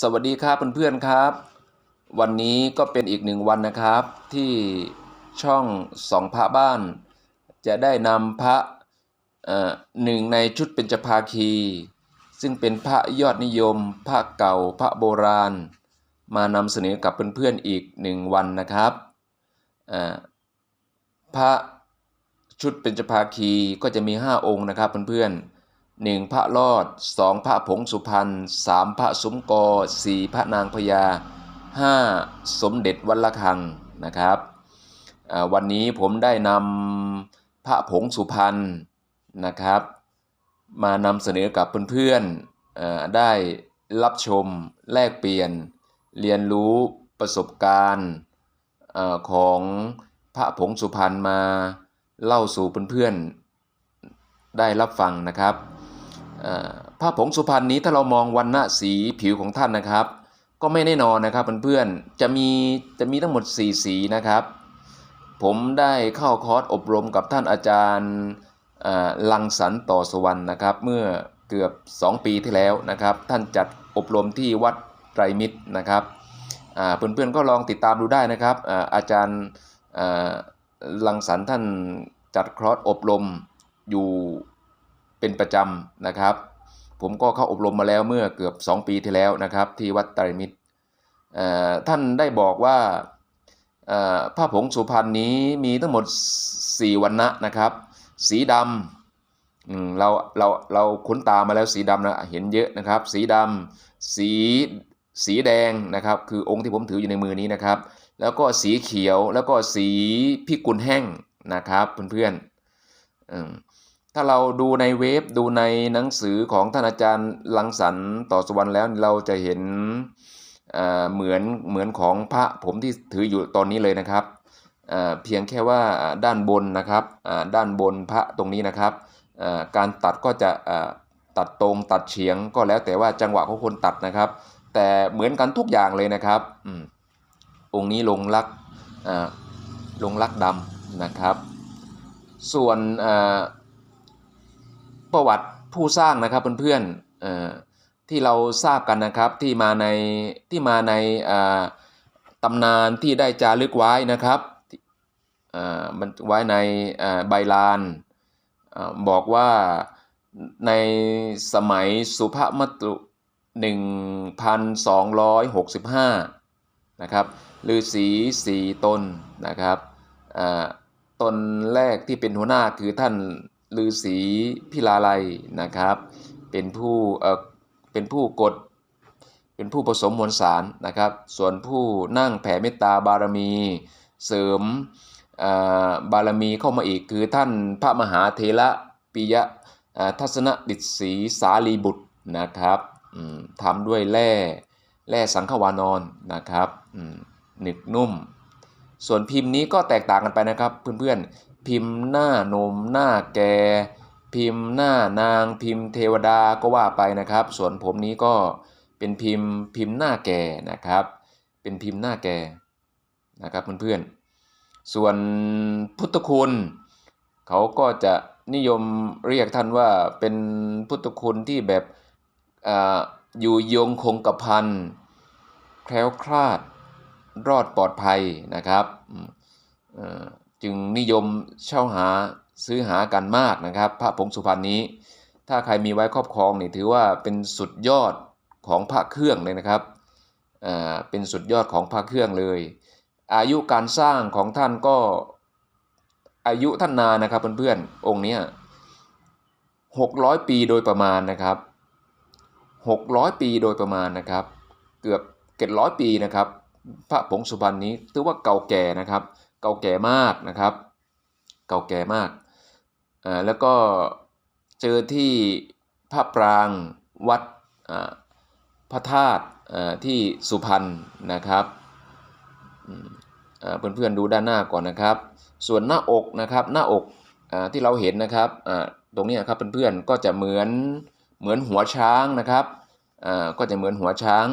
สวัสดีครับเพื่อนๆครับ วันนี้ก็เป็นอีกหนึ่งวันนะครับ ที่ช่องสองพระบ้าน จะได้นำพระหนึ่งในชุดเป็นจภาคี ซึ่งเป็นพระยอดนิยม พระเก่าพระโบราณ มานำเสนอกับเพื่อนๆอีกหนึ่งวันนะครับพระชุดเป็นจภาคีก็จะมี 5 องค์นะครับเพื่อนๆ หนึ่งพระรอดสองพระผงสุพรรณสามพระสมกอสี่พระนางพญาห้าสมเด็จวัดละคังนะครับวันนี้ผมได้นำพระผงสุพรรณนะครับ มานำเสนอกับเพื่อนๆเอ่อได้รับชมแลกเปลี่ยน เรียนรู้ประสบการณ์ของพระผงสุพรรณมาเล่าสู่เพื่อนๆได้รับฟังนะครับ เอ่อพผงสุพรรณนี้ถ้าเรามองวันณะสีผิวของท่านนะครับ ก็ไม่แน่นอนนะครับเพื่อนๆจะมีจะมีทั้งหมด 4 สีนะครับ ผมได้เข้าคอร์สอบรมกับท่านอาจารย์ลังสรรต่อสวรรค์นะครับ เมื่อเกือบ 2 ปีที่แล้วนะครับ ท่านจัดอบรมที่วัดไตรมิตรนะครับเพื่อนๆก็ลองติดตามดูได้นะครับอาจารย์ลังสรรท่านจัดคอร์สอบรมอยู่ เป็นประจำนะครับ ผมก็เข้าอบรมมาแล้วเมื่อเกือบ 2 ปีที่แล้วนะครับ ที่วัดไตรมิตรท่านได้บอกว่าผ้าผงสุพรรณนี้มีทั้งหมด 4 วันนะนะครับ สีดำเราเราเราคุ้นตามาแล้วสีดำนะเห็นเยอะนะครับ สีดำสีสีแดงนะครับคือองค์ที่ผมถืออยู่ในมือนี้นะครับ แล้วก็สีเขียวแล้วก็สีพิกุลแห้งนะครับเพื่อนๆอืม ถ้าเราดูในเว็บดูในหนังสือของท่านอาจารย์ลังสรรต่อสวรรค์แล้วเราจะเห็นเหมือนเหมือนของพระผมที่ถืออยู่ตอนนี้เลยนะครับเเพียงแค่ว่าด้านบนนะครับด้านบนพระตรงนี้นะครับการตัดก็จะตัดตรงตัดเฉียงก็แล้วแต่ว่าจังหวะของคนตัดนะครับ แต่เหมือนกันทุกอย่างเลยนะครับอองค์นี้ลงลักลงลักดำนะครับ ส่วน ประวัติผู้สร้างนะครับเพื่อนๆที่เราทราบกันนะครับที่มาในที่มาในตำนานที่ได้จารึกไว้นะครับมันไว้ในใบลานบอกว่าในสมัยสุภมตุ 1265 นะครับฤาษีสีตนนะครับตนแรกที่เป็นหัวหน้าคือท่าน ฤาษีพิลาไลยนะครับ เป็นผู้เอ่อเป็นผู้กดเป็นผู้ผสมมวลสารนะครับ ส่วนผู้นั่งแผ่เมตตาบารมีเสริมเอ่อบารมีเข้ามาอีกคือท่านพระมหาเทระปิยะทัศนดิษฐีสาลีบุตรนะครับทำด้วยแร่แร่สังขวานอนนะครับอืมหนึบนุ่ม ส่วนพิมพ์นี้ก็แตกต่างกันไปนะครับเพื่อนๆ พิมพ์หน้านมหน้าแก่ พิมพ์หน้านาง พิมพ์เทวดาก็ว่าไปนะครับ ส่วนผมนี้ก็เป็นพิมพ์พิมพ์หน้าแก่นะครับ เป็นพิมพ์หน้าแก่นะครับเพื่อนๆ ส่วนพุทธคุณ เขาก็จะนิยมเรียกท่านว่าเป็นพุทธคุณที่แบบออยู่ยงคงกระพันแคล้วคลาดรอดปลอดภัยนะครับ จึงนิยมเช่าหาซื้อหากันมากนะครับ พระผงสุพรรณนี้ ถ้าใครมีไว้ครอบครองนี่ถือว่าเป็นสุดยอดของพระเครื่องเลยนะครับอ่าเป็นสุดยอดของพระเครื่องเลย อายุการสร้างของท่านก็อายุท่านนานนะครับเพื่อนๆองค์นี้หกร้อยปีโดยประมาณนะครับหกร้อยปีโดยประมาณนะครับ เกือบเจ็ดร้อยปีนะครับ พระผงสุพรรณนี้ถือว่าเก่าแก่นะครับ ก่าแก่มากนะครับ เก่าแก่มากอ่าแล้วก็เจอที่พระปรางวัดอ่าพระธาตุอ่าที่สุพรรณนะครับอืมอ่าเพื่อนๆดูด้านหน้าก่อนนะครับ ส่วนหน้าอกนะครับหน้าอกอ่าที่เราเห็นนะครับอ่าตรงนี้ครับเพื่อนๆก็จะเหมือนเหมือนหัวช้างนะครับอ่าก็จะเหมือนหัวช้าง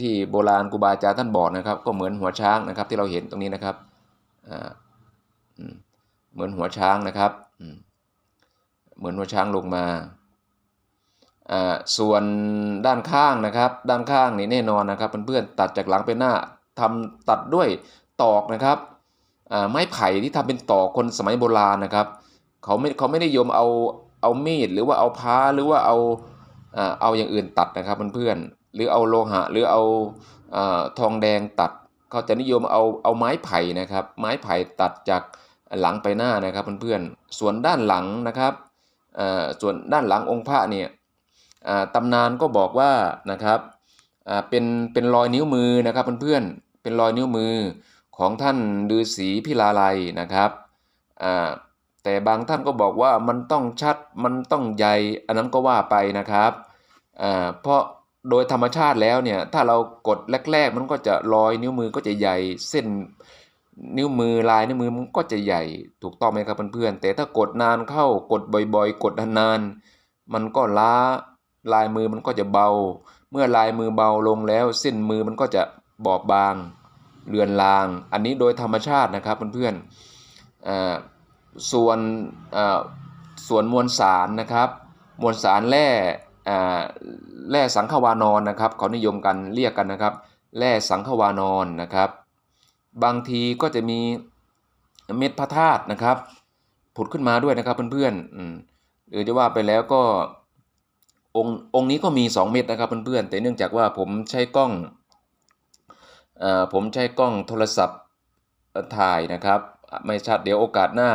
ที่โบราณครูบาอาจารย์ท่านบอกนะครับ ก็เหมือนหัวช้างนะครับที่เราเห็นตรงนี้นะครับ เหมือนหัวช้างนะครับเหมือนหัวช้างลงมาส่วนด้านข้างนะครับ ด้านข้างนี่แน่นอนนะครับเพื่อนๆตัดจากหลังไปหน้าทำตัดด้วยตอกนะครับไม้ไผ่ที่ทำเป็นตอกคนสมัยโบราณนะครับเขาไม่เขาไม่ได้ยมเอาเอามีดหรือว่าเอาพ้าหรือว่าเอาเอาอย่างอื่นตัดนะครับเพื่อนๆหรือเอาโลหะหรือเอาทองแดงตัด เขาจะนิยมเอาเอาไม้ไผ่นะครับ ไม้ไผ่ตัดจากหลังไปหน้านะครับเพื่อนๆ ส่วนด้านหลังนะครับส่วนด้านหลังองค์พระเนี่ยตำนานก็บอกว่านะครับเป็นเป็นรอยนิ้วมือนะครับเพื่อนๆ เป็นรอยนิ้วมือของท่านฤาษีพิลาไลยนะครับแต่บางท่านก็บอกว่ามันต้องชัดมันต้องใหญ่อันนั้นก็ว่าไปนะครับเพราะ โดยธรรมชาติแล้วเนี่ยถ้าเรากดแรกๆ มันก็จะรอยนิ้วมือก็จะใหญ่เส้นนิ้วมือลายนิ้วมือมันก็จะใหญ่ถูกต้องไหมครับเพื่อนๆ แต่ถ้ากดนานเข้ากดบ่อยๆ กดนานๆมันก็ล้าลายมือมันก็จะเบา เมื่อลายมือเบาลงแล้วเส้นมือมันก็จะบอบบางเลือนลาง อันนี้โดยธรรมชาตินะครับเพื่อนๆอ่าส่วนส่วนมวลสารนะครับ มวลสารแร่ แร่สังขวานอนนะครับเขานิยมกันเรียกกันนะครับ แร่สังขวานอนนะครับ บางทีก็จะมีเม็ดพระธาตุนะครับ ผุดขึ้นมาด้วยนะครับเพื่อนๆหรือจะว่าไปแล้วก็องค์องค์นี้ก็มี 2 เม็ดนะครับเพื่อนๆแต่เนื่องจากว่าผมใช้กล้องผมใช้กล้องโทรศัพท์ถ่ายนะครับ ไม่ชัดเดี๋ยวโอกาสหน้า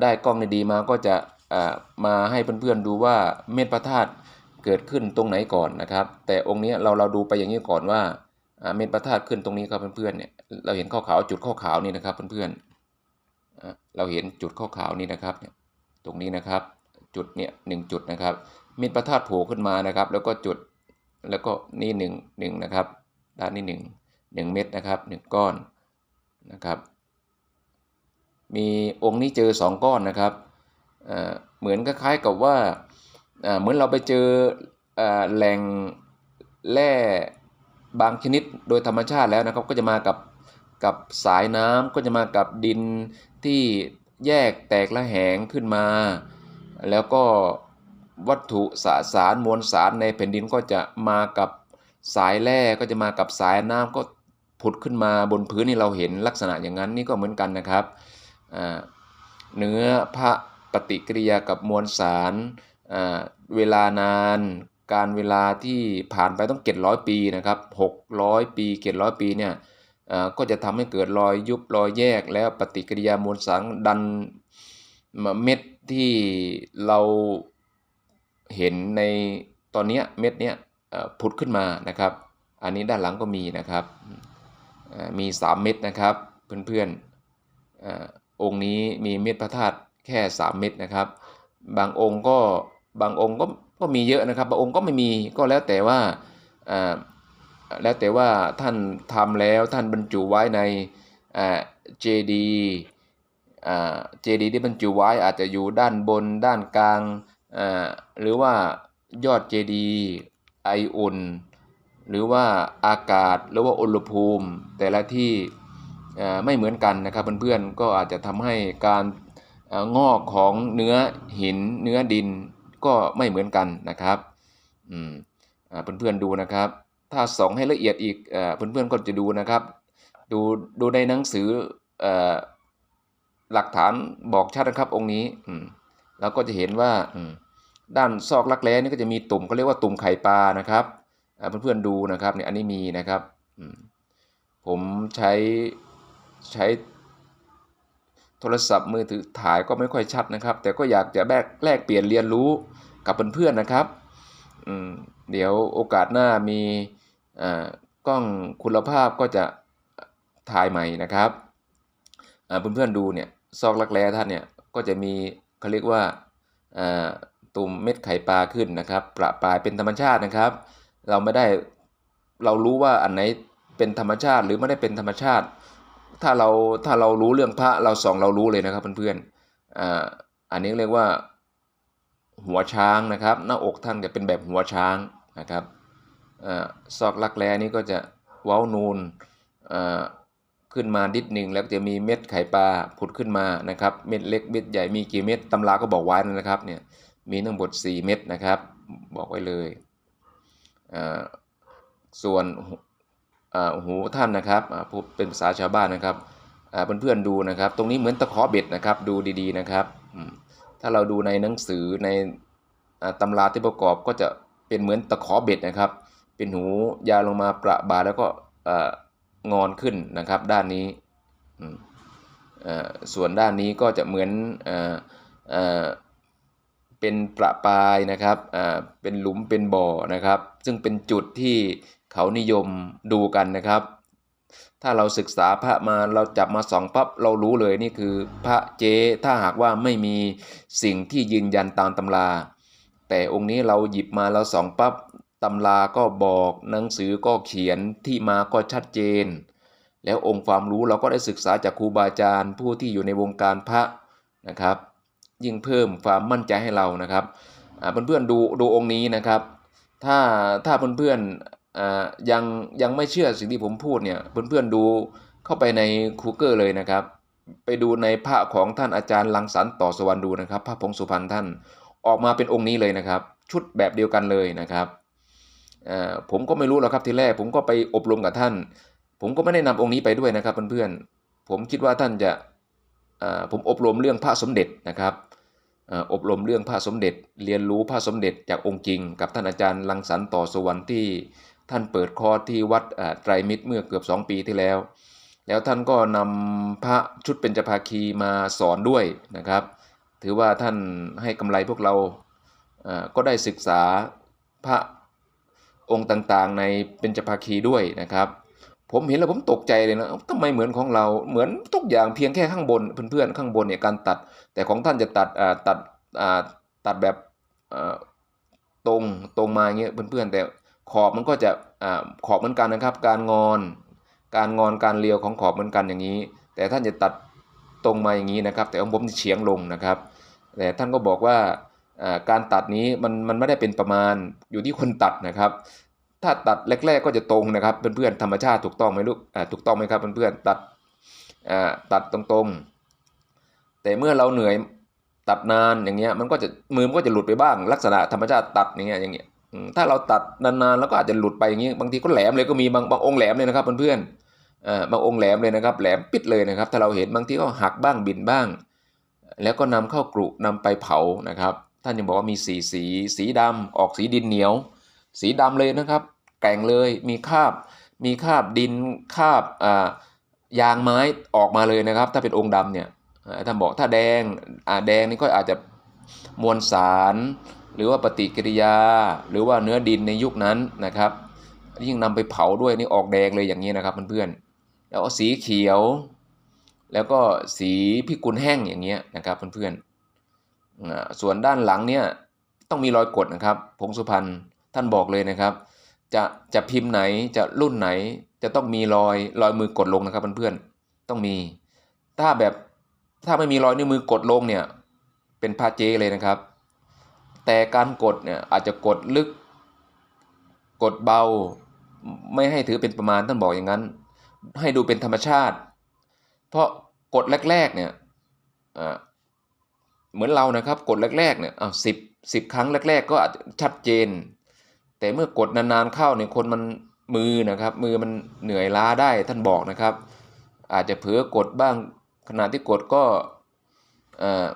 ได้กล้องดีๆมาก็จะ มาให้เพื่อนๆดูว่าเม็ดพระธาตุเกิดขึ้นตรงไหนก่อนนะครับ แต่องค์นี้เราเราดูไปอย่างนี้ก่อนว่าเม็ดพระธาตุขึ้นตรงนี้ครับเพื่อนๆเนี่ยเราเห็นข้าวขาวจุดข้าวขาวนี่นะครับเพื่อนๆเราเห็นจุดข้าวขาวนี่นะครับเนี่ยตรงนี้นะครับจุดเนี่ยหนึ่งจุดนะครับเม็ดพระธาตุโผล่ขึ้นมานะครับ แล้วก็จุดแล้วก็นี่หนึ่งหนึ่งนะครับด้านนี้หนึ่งหนึ่งเม็ดนะครับหนึ่งก้อนนะครับ มีองค์นี้เจอสองก้อนนะครับ เหมือนคล้ายๆกับว่าเหมือนเราไปเจอแหล่งแร่บางชนิดโดยธรรมชาติแล้วนะครับ ก็จะมากับกับสายน้ำก็จะมากับดินที่แยกแตกละแหงขึ้นมา แล้วก็วัตถุสสารมวลสารในแผ่นดินก็จะมากับสายแร่ก็จะมากับสายน้ำก็ผุดขึ้นมาบนพื้นนี่เราเห็นลักษณะอย่างนั้นนี่ก็เหมือนกันนะครับเนื้อพระ ปฏิกิริยากับมวลสารเวลานาน การเวลาที่ผ่านไปต้องเก็ดร้อยปีนะครับ600 ปีเก็ดร้อยปีเนี่ยก็จะทำให้เกิดรอยยุบรอยแยกแล้วปฏิกิริยามวลสารดันเม็ดที่เราเห็นในตอนนี้เม็ดเนี้ยผุดขึ้นมานะครับ อันนี้ด้านหลังก็มีนะครับมี 3 เม็ดนะครับเพื่อนๆองค์นี้มีเม็ดพระธาตุ แค่ 3 เม็ดนะครับ บางองค์ก็บางองค์ก็ก็มีเยอะนะครับ บางองค์ก็ไม่มีก็แล้วแต่ว่าแล้วแต่ว่าท่านทำแล้วท่านบรรจุไว้ในเจดีเจดีที่บรรจุไว้อาจจะอยู่ด้านบนด้านกลางหรือว่ายอดเจดีไออุ่น หรือว่าอากาศหรือว่าอุณหภูมิ แต่ละที่ไม่เหมือนกันนะครับเพื่อนๆก็อาจจะทำให้การ งอกของเนื้อหินเนื้อดินก็ไม่เหมือนกันนะครับเพื่อนๆดูนะครับ ถ้าส่องให้ละเอียดอีกเพื่อนๆก็จะดูนะครับ ดูดูในหนังสือหลักฐานบอกชัดนะครับองค์นี้เราก็จะเห็นว่าด้านซอกลักแร้นี่ก็จะมีตุ่มเขาเรียกว่าตุ่มไข่ปลานะครับเพื่อนๆดูนะครับเนี่ยอันนี้มีนะครับผมใช้ใช้ โทรศัพท์มือถือถ่ายก็ไม่ค่อยชัดนะครับ แต่ก็อยากจะแลกแลกเปลี่ยนเรียนรู้กับเพื่อนๆนะครับเดี๋ยวโอกาสหน้ามีกล้องคุณภาพก็จะถ่ายใหม่นะครับเพื่อนๆดูเนี่ยซอกลักแร้ท่านเนี่ยก็จะมีเขาเรียกว่าตุ่มเม็ดไข่ปลาขึ้นนะครับประปลายเป็นธรรมชาตินะครับ เราไม่ได้เรารู้ว่าอันไหนเป็นธรรมชาติหรือไม่ได้เป็นธรรมชาติ ถ้าเราถ้าเรารู้เรื่องพระเราส่องเรารู้เลยนะครับเพื่อนๆอ่าอันนี้เรียกว่าหัวช้างนะครับ หน้าอกท่านจะเป็นแบบหัวช้างนะครับอซอกลักแร้นี่ก็จะเว้านูนขึ้นมาดิดหนึ่งแล้วจะมีเม็ดไข่ปลาผุดขึ้นมานะครับ เม็ดเล็กเม็ดใหญ่มีกี่เม็ดตำราก็บอกไว้นะครับเนี่ยมีทั้งหมด4เม็ดนะครับ บอกไว้เลย ส่วน หูท่านนะครับพูดเป็นภาษาชาวบ้านนะครับเพื่อนๆดูนะครับ ตรงนี้เหมือนตะขอเบ็ดนะครับ ดูดีๆนะครับ ถ้าเราดูในหนังสือในตำราที่ประกอบก็จะเป็นเหมือนตะขอเบ็ดนะครับ เป็นหูยาวลงมาประบาแล้วก็งอนขึ้นนะครับ ด้านนี้ส่วนด้านนี้ก็จะเหมือนอ่าอ่าเป็นประปายนะครับเป็นหลุมเป็นบ่อนะครับ ซึ่งเป็นจุดที่ เขานิยมดูกันนะครับ ถ้าเราศึกษาพระมาเราจับมาสองปั๊บเรารู้เลยนี่คือพระเจถ้าหากว่าไม่มีสิ่งที่ยืนยันตามตำรา แต่องค์นี้เราหยิบมาเราสองปั๊บตำราก็บอกหนังสือก็เขียนที่มาก็ชัดเจน แล้วองค์ความรู้เราก็ได้ศึกษาจากครูบาอาจารย์ผู้ที่อยู่ในวงการพระนะครับ ยิ่งเพิ่มความมั่นใจให้เรานะครับอ่าเพื่อนๆดูดูองค์นี้นะครับ ถ้าถ้าเพื่อนๆอ่า ยังยังไม่เชื่อสิ่งที่ผมพูดเนี่ยเพื่อนๆดูเข้าไปในคูเกอร์เลยนะครับ ไปดูในพระของท่านอาจารย์ลังสรรค์ต่อสวรรค์ดูนะครับพระพงศ์สุพรรณท่านออกมาเป็นองค์นี้เลยนะครับ ชุดแบบเดียวกันเลยนะครับผมก็ไม่รู้หรอกครับทีแรกผมก็ไปอบรมกับท่าน ผมก็ไม่ได้นำองค์นี้ไปด้วยนะครับเพื่อนๆผมคิดว่าท่านจะผมอบรมเรื่องพระสมเด็จนะครับเอ่ออบรมเรื่องพระสมเด็จ เรียนรู้พระสมเด็จจากองค์จริง กับท่านอาจารย์ลังสรรค์ต่อสวรรค์ที่ ท่านเปิดคอร์สที่วัดไตรมิตรเมื่อเกือบ 2 ปีที่แล้ว แล้วท่านก็นำพระชุดเป็นจภาคีมาสอนด้วยนะครับ ถือว่าท่านให้กำไรพวกเราก็ได้ศึกษาพระองค์ต่างๆ ในเป็นจภาคีด้วยนะครับ ผมเห็นแล้วผมตกใจเลยนะทำไมเหมือนของเราเหมือนทุกอย่างเพียงแค่ข้างบนเพื่อนๆข้างบนเนี่ยการตัด แต่ของท่านจะตัดตัดตัดแบบตรงตรงมาเงี้ยเพื่อนๆแต่ ขอบมันก็จะอ่าขอบเหมือนกันนะครับ การงอน การงอนการเลียวของขอบเหมือนกันอย่างนี้ แต่ท่านจะตัดตรงมาอย่างนี้นะครับ แต่ของผมเฉียงลงนะครับ แต่ท่านก็บอกว่าการตัดนี้มันมันไม่ได้เป็นประมาณอยู่ที่คนตัดนะครับ ถ้าตัดแรก ๆ ก็จะตรงนะครับเพื่อนๆธรรมชาติถูกต้องไหมลูกถูกต้องไหมครับเพื่อนๆตัดตัดตรงๆ แต่เมื่อเราเหนื่อยตัดนานอย่างเงี้ยมันก็จะมือมันก็จะหลุดไปบ้าง ลักษณะธรรมชาติตัดอย่างเงี้ยอย่างเงี้ย ถ้าเราตัดนานๆแล้วก็อาจจะหลุดไปอย่างงี้บางทีก็แหลมเลยก็มีบางบางองค์แหลมเลยนะครับเพื่อนๆบางองค์แหลมเลยนะครับ แหลมปิดเลยนะครับ ถ้าเราเห็นบางทีก็หักบ้างบินบ้าง แล้วก็นำเข้ากรุนำไปเผานะครับ ท่านยังบอกว่ามีสีสีสีดำออกสีดินเหนียว สีดำเลยนะครับ แก่งเลยมีคาบ มีคาบดินคาบยางไม้ออกมาเลยนะครับ ถ้าเป็นองค์ดำเนี่ยท่านบอกถ้าแดงแดงนี่ก็อาจจะมวลสาร หรือว่าปฏิกิริยา หรือว่าเนื้อดินในยุคนั้นนะครับยิ่งนำไปเผาด้วยนี่ออกแดงเลยอย่างนี้นะครับเพื่อนๆแล้วสีเขียว แล้วก็สีพิกุลแห้งอย่างเงี้ยนะครับเพื่อนๆอ่าส่วนด้านหลังเนี่ยต้องมีรอยกดนะครับ พงสุพรรณท่านบอกเลยนะครับ จะจะพิมพ์ไหนจะรุ่นไหนจะต้องมีรอยรอยมือกดลงนะครับเพื่อนๆต้องมี ถ้าแบบถ้าไม่มีรอยนิ้วมือกดลงเนี่ยเป็นพาเจเลยนะครับ แต่การกดเนี่ยอาจจะกดลึก กดเบา ไม่ให้ถือเป็นประมาณท่านบอกอย่างนั้น ให้ดูเป็นธรรมชาติ เพราะกดแรกๆเนี่ยอ่าเหมือนเรานะครับกดแรกๆเนี่ยอ่าสิบสิบครั้งแรก ๆ ก็อาจจะชัดเจน แต่เมื่อกดนานๆเข้าเนี่ยคนมันมือนะครับ มือมันเหนื่อยล้าได้ท่านบอกนะครับ อาจจะเผลอกดบ้างขณะที่กดก็อ่อ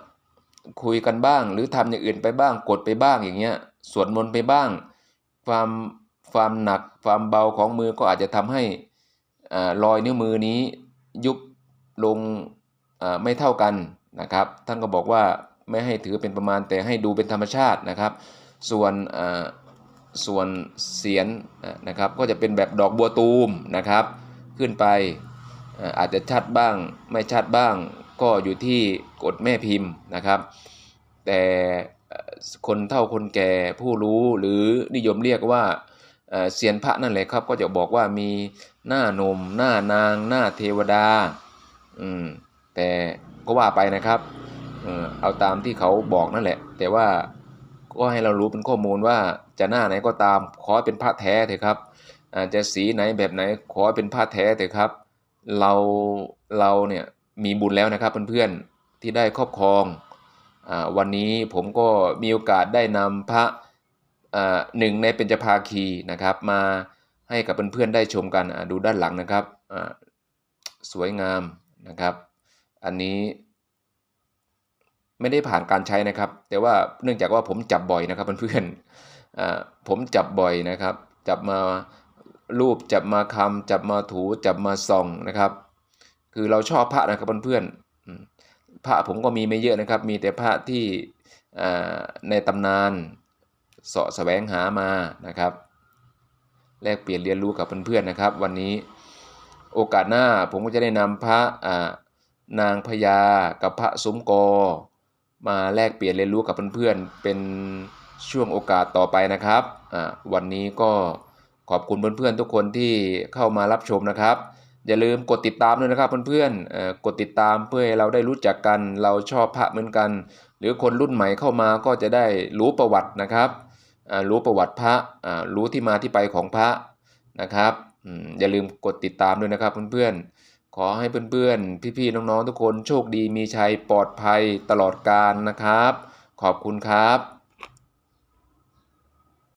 คุยกันบ้าง หรือทำอย่างอื่นไปบ้างกดไปบ้างอย่างเงี้ยสวดมนต์ไปบ้าง ความความหนักความเบาของมือก็อาจจะทำให้อ่ารอยนิ้วมือนี้ยุบลงอ่าไม่เท่ากันนะครับ ท่านก็บอกว่าไม่ให้ถือเป็นประมาณแต่ให้ดูเป็นธรรมชาตินะครับ ส่วนอ่าส่วนเสียนนะครับก็จะเป็นแบบดอกบัวตูมนะครับ ขึ้นไปอาจจะชัดบ้างไม่ชัดบ้าง ก็อยู่ที่กฎแม่พิมพ์นะครับ แต่คนเฒ่าคนแก่ผู้รู้หรือนิยมเรียกว่าเอ่อเซียนพระนั่นแหละครับก็จะบอกว่ามีหน้านมหน้านาง หน้าเทวดาอืมแต่ก็ว่าไปนะครับเออเอาตามที่เขาบอกนั่นแหละ แต่ว่าก็ให้เรารู้เป็นข้อมูลว่าจะหน้าไหนก็ตามขอเป็นพระแท้เถอะครับอาจจะสีไหนแบบไหนขอเป็นพระแท้เถอะครับ เราเราเนี่ย มีบุญแล้วนะครับเพื่อนๆที่ได้ครอบครองอวันนี้ผมก็มีโอกาสได้นำพระหนึ่งในเป็นจภาคีนะครับ มาให้กับเพื่อนๆได้ชมกันดูด้านหลังนะครับสวยงามนะครับ อันนี้ไม่ได้ผ่านการใช้นะครับ แต่ว่าเนื่องจากว่าผมจับบ่อยนะครับเพื่อนๆผมจับบ่อยนะครับ จับมารูปจับมาคำจับมาถูจับมาส่องนะครับ คือเราชอบพระนะครับเพื่อนๆพระผมก็มีไม่เยอะนะครับ มีแต่พระที่ในตำนานเสาะแสวงหามานะครับ แลกเปลี่ยนเรียนรู้กับเพื่อนๆนะครับ วันนี้โอกาสหน้าผมก็จะได้นำพระนางพญากับพระสมกอมาแลกเปลี่ยนเรียนรู้กับเพื่อนๆเป็นช่วงโอกาสต่อไปนะครับวันนี้ก็ขอบคุณเพื่อนๆทุกคนที่เข้ามารับชมนะครับ อย่าลืมกดติดตามด้วยนะครับเพื่อนๆเอ่อกดติดตามเพื่อให้เราได้รู้จักกัน เราชอบพระเหมือนกัน หรือคนรุ่นใหม่เข้ามาก็จะได้รู้ประวัตินะครับอ่ารู้ประวัติพระอ่ารู้ที่มาที่ไปของพระนะครับอืมอย่าลืมกดติดตามด้วยนะครับเพื่อนๆ ขอให้เพื่อนๆ พี่ๆ น้องๆ ทุกคนโชคดีมีชัยปลอดภัยตลอดกาลนะครับ ขอบคุณครับ